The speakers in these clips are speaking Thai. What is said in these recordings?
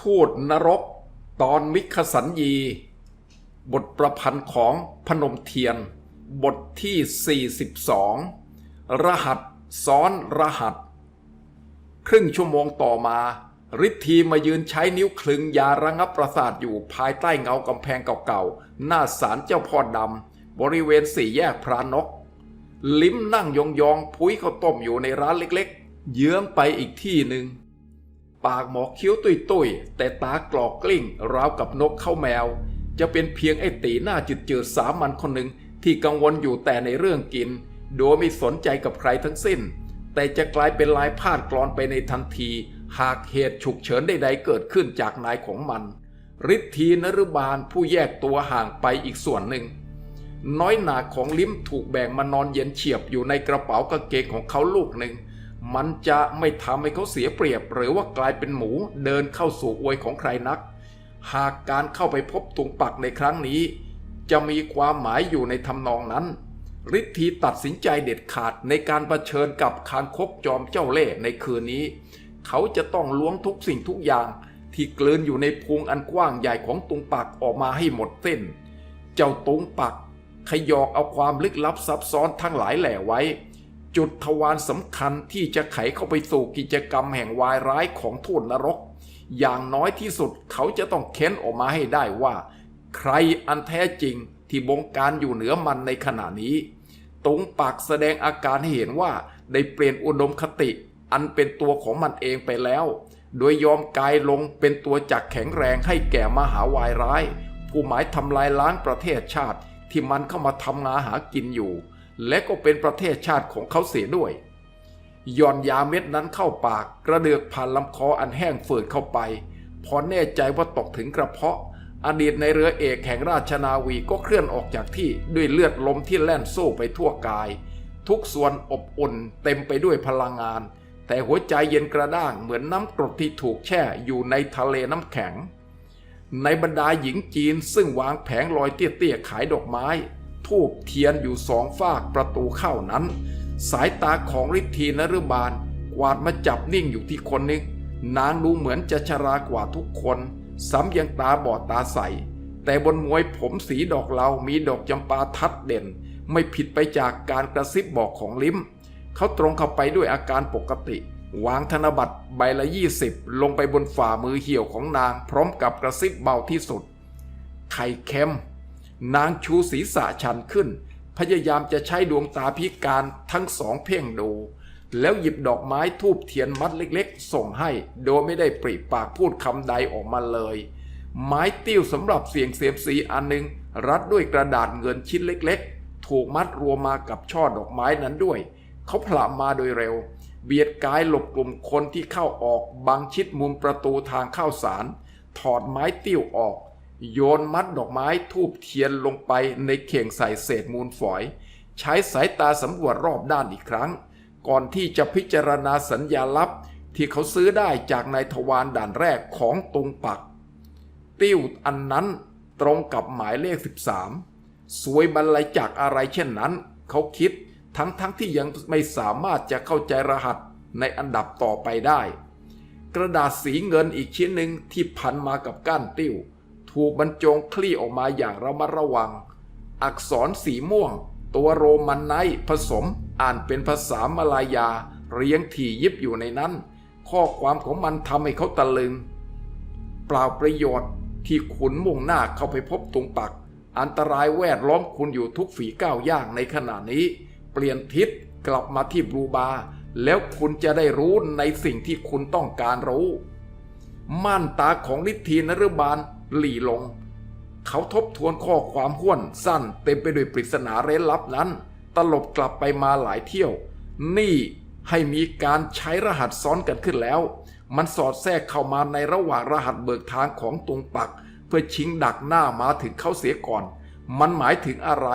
ทูตนรก ตอนมิคสัญญี บทประพันธ์ของพนมเทียน บทที่ 42 รหัสซ้อนรหัส ครึ่งชั่วโมงต่อมาฤทธีมายืนใช้นิ้วคลึงยาระงับประสาทอยู่ภายใต้เงากำแพงเก่าๆ หน้าศาลเจ้าพ่อดำ บริเวณสี่แยกพระนก ลิ้มนั่งยองๆ พุ้ยข้าวต้มอยู่ในร้านเล็กๆ เยื้องไปอีกที่หนึ่ง ปากหมอคิ้วตุยตุยแต่ตากรอกกลิ้งราวกับนกเข้าแมว จะเป็นเพียงไอตีหน้าจืดจืดสามัญคนหนึ่งที่กังวลอยู่แต่ในเรื่องกิน โดยไม่สนใจกับใครทั้งสิ้น แต่จะกลายเป็นลายพาดกรอนไปในทันที หากเหตุฉุกเฉินใดๆเกิดขึ้นจากนายของมันฤทธีนรุบาลผู้แยกตัวห่างไปอีกส่วนหนึ่ง น้อยหนาของลิ้มถูกแบ่งมานอนเย็นเฉียบอยู่ในกระเป๋ากางเกงของเขาลูกหนึ่ง มันจะไม่ทำให้เขาเสียเปรียบ หรือว่ากลายเป็นหมูเดินเข้าสู่อวยของใครนัก หากการเข้าไปพบตุงปักในครั้งนี้ จะมีความหมายอยู่ในทำนองนั้นฤทธีตัดสินใจเด็ดขาดในการรเผชิญกับคางคกจอมเจ้าเล่ห์ในคืนนี้ เขาจะต้องล้วงทุกสิ่งทุกอย่าง ที่กลืนอยู่ในพุงอันกว้างใหญ่ของตุงปักออกมาให้หมดเส้น เจ้าตุงปักขยอกเอาความลึกลับซับซ้อนทั้งหลายแหล่ไว้ จุดทวารสำคัญที่จะไขเข้าไปสู่กิจกรรมแห่งวายร้ายของทูตนรก อย่างน้อยที่สุดเขาจะต้องเค้นออกมาให้ได้ว่า ใครอันแท้จริงที่บงการอยู่เหนือมันในขณะนี้ตุงปากแสดงอาการให้เห็นว่าได้เปลี่ยนอุดมคติ อันเป็นตัวของมันเองไปแล้ว โดยยอมกายลงเป็นตัวจักแข็งแรงให้แก่มหาวายร้าย ผู้หมายทำลายล้างประเทศชาติที่มันเข้ามาทำงาหากินอยู่ และก็เป็นประเทศชาติของเขาเสียด้วยย่อนยาเม็ดนั้นเข้าปากกระเดือกผ่านลำคออันแห้งฝืดเข้าไป พอแน่ใจว่าตกถึงกระเพาะ อดีตในเรือเอกแห่งราชนาวีก็เคลื่อนออกจากที่ด้วยเลือดลมที่แล่นโซ่ไปทั่วกาย ทุกส่วนอบอุ่นเต็มไปด้วยพลังงาน แต่หัวใจเย็นกระด้างเหมือนน้ำกรดที่ถูกแช่อยู่ในทะเลน้ำแข็ง ในบรรดาหญิงจีนซึ่งวางแผงลอยเตี้ยๆขายดอกไม้ ทูบเทียนอยู่สองฝากประตูเข้านั้น สายตาของฤทธีนรุบาลกวาดมาจับนิ่งอยู่ที่คนนึงนางดูเหมือนจะชรากว่าทุกคน ซ้ำยังตาบอดตาใส แต่บนมวยผมสีดอกเหลามีดอกจำปาทัดเด่น ไม่ผิดไปจากการกระซิบบอกของลิ้ม เขาตรงเข้าไปด้วยอาการปกติ วางธนบัตรใบละยี่สิบลงไปบนฝ่ามือเหี่ยวของนาง พร้อมกับกระซิบเบาที่สุด ไข่เค็ม นางชูศีรษะชันขึ้น พยายามจะใช้ดวงตาพิการทั้งสองเพ่งดู แล้วหยิบดอกไม้ทูบเทียนมัดเล็กๆ ส่งให้ โดยไม่ได้ปริปากพูดคำใดออกมาเลย ไม้ติ้วสำหรับเสียงเสียมสีอันหนึ่งรัดด้วยกระดาษเงินชิ้นเล็กๆ ถูกมัดรวมมากับช่อดอกไม้นั้นด้วย เขาผละมาโดยเร็ว เบียดกายหลบกลุ่มคนที่เข้าออกบังชิดมุมประตูทางเข้าสาร ถอดไม้ติ้วออก โยนมัดดอกไม้ทูบเทียนลงไปในเข่งใส่เศษมูลฝอย ใช้สายตาสำรวจรอบด้านอีกครั้ง ก่อนที่จะพิจารณาสัญญาลับที่เขาซื้อได้จากนายทวารด่านแรกของตุงปัก ติ้วอันนั้นตรงกับหมายเลข 13 สวยบรรลัยจากอะไรเช่นนั้น เขาคิดทั้งๆทที่ยังไม่สามารถจะเข้าใจรหัสในอันดับต่อไปได้ กระดาษสีเงินอีกชิ้นหนึ่งที่พันมากับก้านติ้ว ถูกบรรจงคลี่ออกมาอย่างระมัดระวัง อักษรสีม่วง ตัวโรมันไนผสมอ่านเป็นภาษามลายา เรียงถี่ยิบอยู่ในนั้น ข้อความของมันทำให้เขาตะลึง เปล่าประโยชน์ที่คุณมุ่งหน้าเข้าไปพบตุงปัก อันตรายแวดล้อมคุณอยู่ทุกฝีก้าวย่างในขณะนี้ เปลี่ยนทิศกลับมาที่บลูบาร์แล้วคุณจะได้รู้ในสิ่งที่คุณต้องการรู้ ม่านตาของนิทีนรบาล หลีลง เขาทบทวนข้อความห้วนสั้นเต็มไปด้วยปริศนาเร้นลับนั้น ตลบกลับไปมาหลายเที่ยว นี่ให้มีการใช้รหัสซ้อนกันขึ้นแล้ว มันสอดแทรกเข้ามาในระหว่างรหัสเบิกทางของตุงปัก เพื่อชิงดักหน้ามาถึงเขาเสียก่อน มันหมายถึงอะไร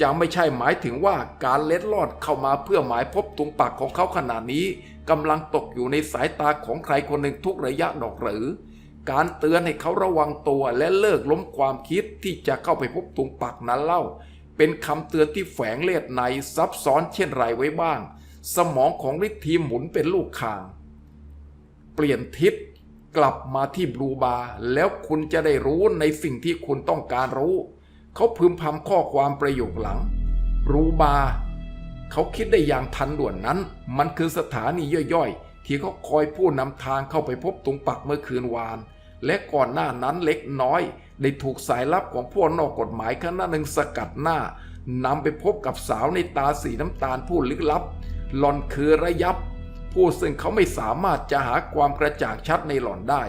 จะไม่ใช่หมายถึงว่าการเล็ดลอดเข้ามาเพื่อหมายพบตุงปักของเขาขณะนี้กำลังตกอยู่ในสายตาของใครคนหนึ่งทุกระยะดอกหรือ การเตือนให้เขาระวังตัวและเลิกล้มความคิดที่จะเข้าไปพบตุงปักนั้นเล่า เป็นคำเตือนที่แฝงเลดในซับซ้อนเช่นไรไว้บ้าง สมองของฤทธีหมุนเป็นลูกคาง เปลี่ยนทิศกลับมาที่บลูบาร์แล้วคุณจะได้รู้ในสิ่งที่คุณต้องการรู้ เขาพึมพำข้อความประโยคหลังบลูบาร์เขาคิดได้อย่างทันด่วนนั้น มันคือสถานีย่อยๆ ที่เขาคอยผู้นำทางเข้าไปพบตรงปักเมื่อคืนวาน และก่อนหน้านั้นเล็กน้อย ได้ถูกสายลับของพวกนอกกฎหมายคณะหนึ่งสกัดหน้านำไปพบกับสาวในตาสีน้ำตาลผู้ลึกลับ หล่อนคือระยับ ผู้ซึ่งเขาไม่สามารถจะหาความกระจ่างชัดในหล่อนได้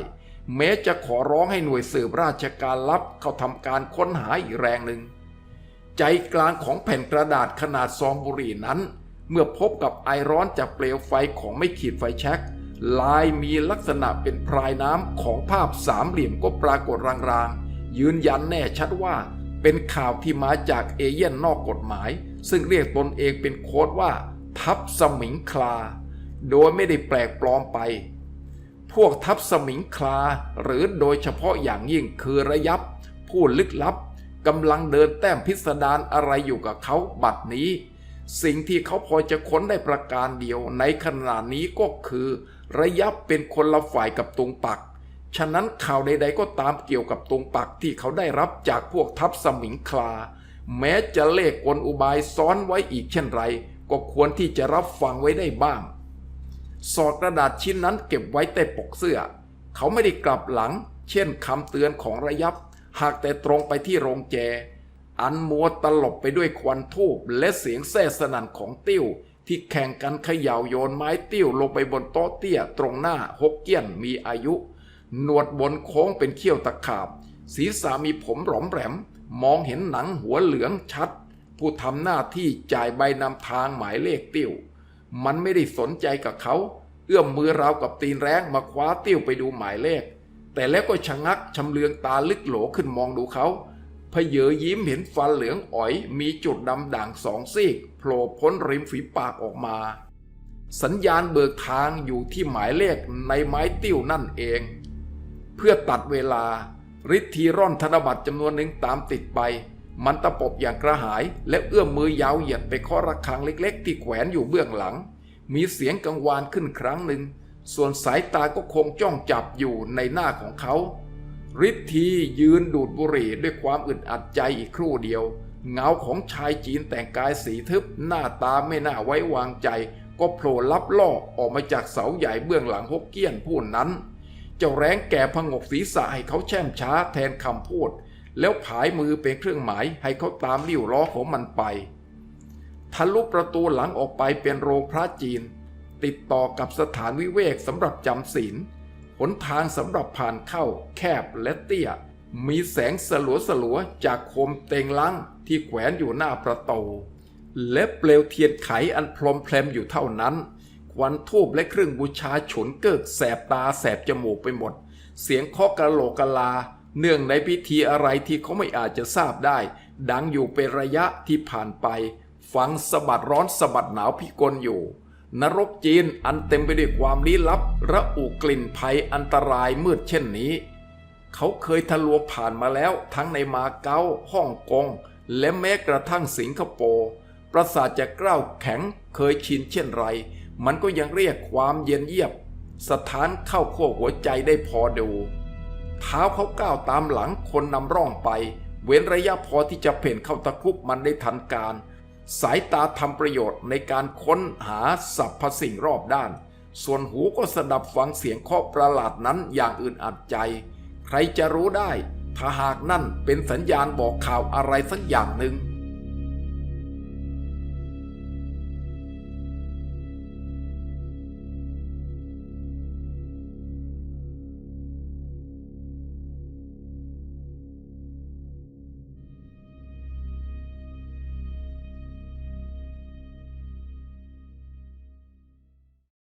แม้จะขอร้องให้หน่วยสืบราชการลับเขาทำการค้นหาอีกแรงหนึ่ง ใจกลางของแผ่นกระดาษขนาดซองบุหรี่นั้น เมื่อพบกับไอร้อนจากเปลวไฟของไม่ขีดไฟแช็ก ลายมีลักษณะเป็นพรายน้ำของภาพสามเหลี่ยมก็ปรากฏรางๆ ยืนยันแน่ชัดว่าเป็นข่าวที่มาจากเอเย่นนอกกฎหมาย ซึ่งเรียกตนเองเป็นโค้ดว่า ทับสมิงคลา โดยไม่ได้แปลกปลอมไป พวกทัพสมิงคลา หรือโดยเฉพาะอย่างยิ่งคือระยับ ผู้ลึกลับกำลังเดินแต้มพิสดารอะไรอยู่กับเขาบัดนี้ สิ่งที่เขาพอจะค้นได้ประการเดียวในขณะนี้ก็คือ ระยับเป็นคนละฝ่ายกับตุงปัก ฉะนั้นข่าวใด ๆ ก็ตามเกี่ยวกับตุงปักที่เขาได้รับจากพวกทัพสมิงคลา แม้จะเลขกลอุบายซ้อนไว้อีกเช่นไร ก็ควรที่จะรับฟังไว้ได้บ้าง สอดกระดาษชิ้นนั้นเก็บไว้ใต้ปกเสื้อ เขาไม่ได้กลับหลัง เช่นคำเตือนของระยับ หากแต่ตรงไปที่โรงแจ อันมัวตลบไปด้วยควันทูบและเสียงแซ่สนั่นของติ้ว ที่แข่งกันเขย่าโยนไม้ติ้วลงไปบนโต๊ะเตี้ยตรงหน้าฮกเกี้ยนมีอายุ หนวดบนโค้งเป็นเขี้ยวตะขาบ ศีรษะมีผมหลอมแหลม มองเห็นหนังหัวเหลืองชัด ผู้ทำหน้าที่จ่ายใบนำทางหมายเลขติ้ว มันไม่ได้สนใจกับเขา เอื้อมมือราวกับตีนแรงมาคว้าติ้วไปดูหมายเลข แต่แล้วก็ชะงักชำเลืองตาลึกโหลขึ้นมองดูเขา พเยอยิ้มเห็นฟันเหลืองอ๋อย มีจุดดำด่างสองซีกโผล่พ้นริมฝีปากออกมา สัญญาณเบิกทางอยู่ที่หมายเลขในไม้ติ้วนั่นเอง เพื่อตัดเวลาฤทธีร่อนธนบัตรจำนวนหนึ่งตามติดไป มันตะปบอย่างกระหาย และเอื้อมมือยาวเหยียดไปเคาะระฆังเล็กๆ ที่แขวนอยู่เบื้องหลัง มีเสียงกังวานขึ้นครั้งหนึ่ง ส่วนสายตาก็คงจ้องจับอยู่ในหน้าของเขา ฤทธียืนดูดบุหรี่ด้วยความอึดอัดใจอีกครู่เดียว เงาของชายจีนแต่งกายสีทึบหน้าตาไม่น่าไว้วางใจ ก็โผล่ลับล่อออกมาจากเสาใหญ่เบื้องหลังฮกเกี้ยนผู้นั้น เจ้าแรงแก่พงกศีรษะให้เขาแช่มช้าแทนคำพูด แล้วผายมือเป็นเครื่องหมายให้เขาตามลิ้วล้อของมันไปทะลุประตูหลังออกไปเป็นโรงพระจีน ติดต่อกับสถานวิเวกสำหรับจำศีล หนทางสำหรับผ่านเข้าแคบและเตี้ย มีแสงสลัวสลัวๆจากโคมเตงลังที่แขวนอยู่หน้าประตู และเปลวเทียนไขอันพรมแพรมอยู่เท่านั้น ควันทูบและเครื่องบูชาฉุนเกิกแสบตาแสบจมูกไปหมด เสียงเคาะกะโหลกกะลา เนื่องในพิธีอะไรที่เขาไม่อาจจะทราบได้ ดังอยู่เป็นระยะที่ผ่านไป ฟังสะบัดร้อนสะบัดหนาวพิกลอยู่ นรกจีนอันเต็มไปด้วยความลี้ลับ ระอุกลิ่นภัยอันตรายมืดเช่นนี้ เขาเคยทะลวงผ่านมาแล้วทั้งในมาเก๊าฮ่องกง และแม้กระทั่งสิงคโปร์ประสาทจะกล้าวแข็งเคยชินเช่นไร มันก็ยังเรียกความเย็นเยียบ สถานเข้าขั้วหัวใจได้พอดูเท้าเขาก้าวตามหลังคนนำร่องไป เว้นระยะพอที่จะเพ่นเข้าตะคุบมันได้ทันการ สายตาทำประโยชน์ในการค้นหาสรรพสิ่งรอบด้าน ส่วนหูก็สดับฟังเสียงเคาะประหลาดนั้นอย่างอื่นอัดใจ ใครจะรู้ได้ ถ้าหากนั่นเป็นสัญญาณบอกข่าวอะไรสักอย่างหนึ่ง